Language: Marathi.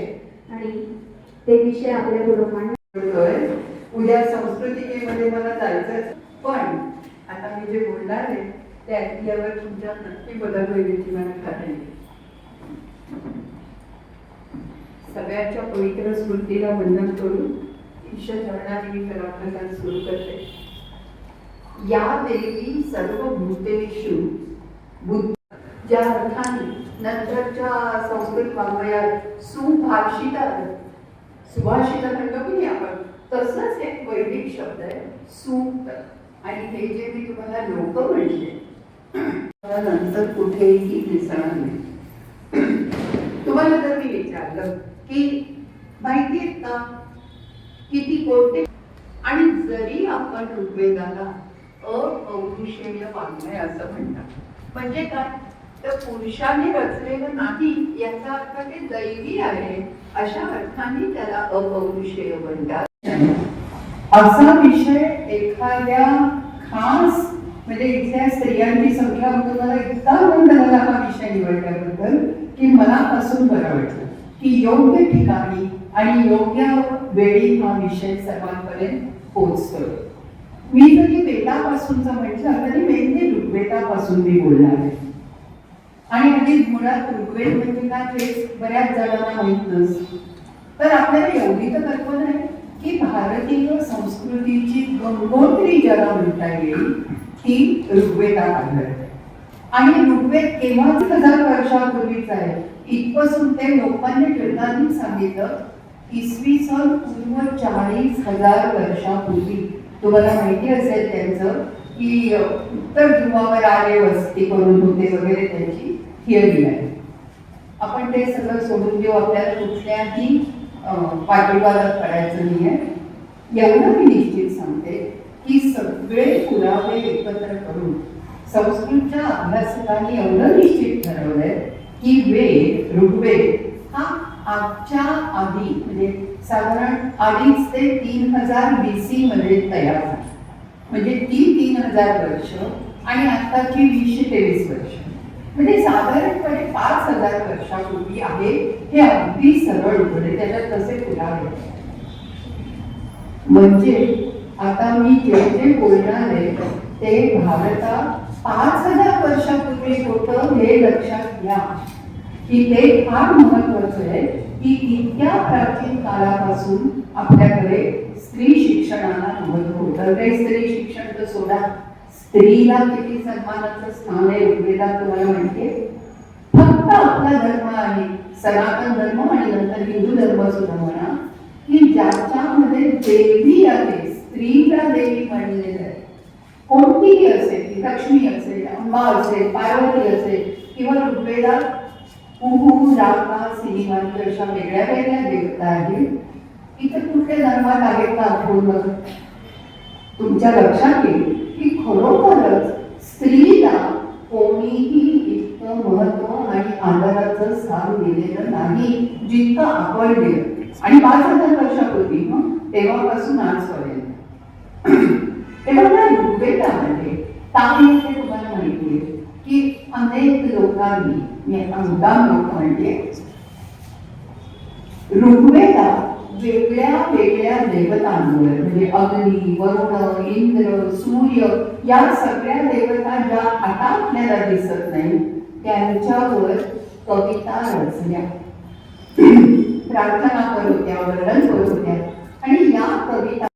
विषय आणि ते विषय आपल्या पुढे उद्या संस्कृतिकेमध्ये मला जायचंच पण आता मी जे बोलणार आहे ते ऐकल्यावर तुमच्या नक्की बदल होईल याची मला खात्री आहे. सगळ्यांच्या पवित्र स्मृतीला वंदन करून ईश्वर चरणाने मी कलाप्रकार सुरू करते. या देवी सर्व भूतेषु बुद्ध ज्या अर्थाने नंतरच्या संस्कृत वाङ्मयात सुभाषित सुभाषित म्हणतो की नाही आपण? तसंच एक वैदिक शब्द आहे सूक्त आणि हे जे मी तुम्हाला लोक म्हणले नंतर कुठेही दिसणार नाही. तुम्हाला जर मी विचारलं की माहिती आहेत का? किती कोणते? आणि जरी आपण ऋग्वेदाला अपौरुषेय वाङ्मय असं म्हणतात म्हणजे काय? तर पुरुषाने रचलेलं नाही याचा अर्थ ते दैवी आहे. अशा अर्थाने त्याला अपौरुषेय म्हणतात. असा विषय एखाद्या खास म्हणजे इथल्या स्त्रियांची संख्या तुम्हाला इतका आनंद झाला हा विषय निवडल्याबद्दल की मला असून बरं वाटलं की योग्य ठिकाणी आणि योग्य वेळी हा विषय सर्वांपर्यंत पोहोचतोय. मी जरी वेदापासूनचं म्हटलं तरी मेनली ऋग्वेदापासून मी बोलणार आहे. आणि आधी मुळात ऋग्वेद म्हणजे काय ते बऱ्याच जणांना माहीत नसतं. तर आपल्याला एवढी तर कल्पना आहे की भारतीय संस्कृतीची गंगोत्री ज्याला म्हणता येईल ती ऋग्वेदात आढळते. आणि ऋग्वेद केव्हाच हजार वर्षापूर्वीच आहे? इथपासून ते लोकांनी टिळकांनी सांगितलं इसवी सन पूर्व चाळीस हजार वर्षापूर्वी. तुम्हाला माहिती असेल त्यांचं की उत्तर ध्रुवावर आले वस्ती करून होते वगैरे त्यांची. थिअरी आहे आपण ते सगळं सोडून देऊ आपल्याला कुठल्याही अं, पाठिंबाला करायचं नाही आहे एवढं मी निश्चित सांगते की सगळे पुरावे एकत्र करून संस्कृतच्या अभ्यासकांनी एवढं निश्चित ठरवलंय की वेद ऋग्वेद हा आजच्या आधी म्हणजे साधारण अडीच ते तीन हजार बी सी मध्ये तयार झाला. म्हणजे ती तीन हजार वर्ष आणि आताची वीसशे तेवीस वर्ष. म्हणजे साधारणपणे पाच हजार वर्षापूर्वी आहे हे अगदी सरळ उघडे त्याच्यात तसे पुरावे म्हणजे आता मी जे जे बोलणार आहे ते भारतात पाच हजार वर्षापूर्वी होतं हे लक्षात घ्या. की ते फार महत्वाचं आहे की इतक्या प्राचीन काळापासून आपल्याकडे स्त्री शिक्षणाला महत्त्व होतं. ते स्त्री शिक्षण तर सोडा. स्त्रीला किती सन्मानाचं स्थान आहे ऋग्वेदात तुम्हाला माहितीये फक्त आपला धर्म आहे. सनातन धर्म आणि नंतर हिंदू धर्म सुद्धा म्हणा की ज्याच्यामध्ये देवी आहे स्त्रीला देवी मानलेलं आहे. कोणतीही असेल ती लक्ष्मी असेल अंबा असेल पार्वती असेल किंवा ऋग्वेदात कुहू राका सिनेमांची अशा वेगळ्या वेगळ्या देवता आहेत इथे कुठल्या धर्मात आहेत का आठवून तुमच्या लक्षात येईल. की खरोखरच स्त्रीला कोणीही इतकं महत्त्व आणि आदराचं स्थान दिलेलं नाही जितकं आपण दिलं. आणि पाच हजार वर्षापूर्वी मग तेव्हापासून आजपर्यंत तेव्हा त्या ऋग्वेदामध्ये ताम येथे तुम्हाला माहिती आहे की अनेक लोकांनी मी आता मुद्दाम लोक म्हणते ऋग्वेदात वेगळ्या वेगळ्या देवतांमुळे म्हणजे अग्नि वरुण इंद्र सूर्य या सगळ्या देवता ज्या आता आपल्याला दिसत नाही त्यांच्यावर कविता रचल्या. प्रार्थना करत होत्या वर्णन करत होत्या आणि या कविता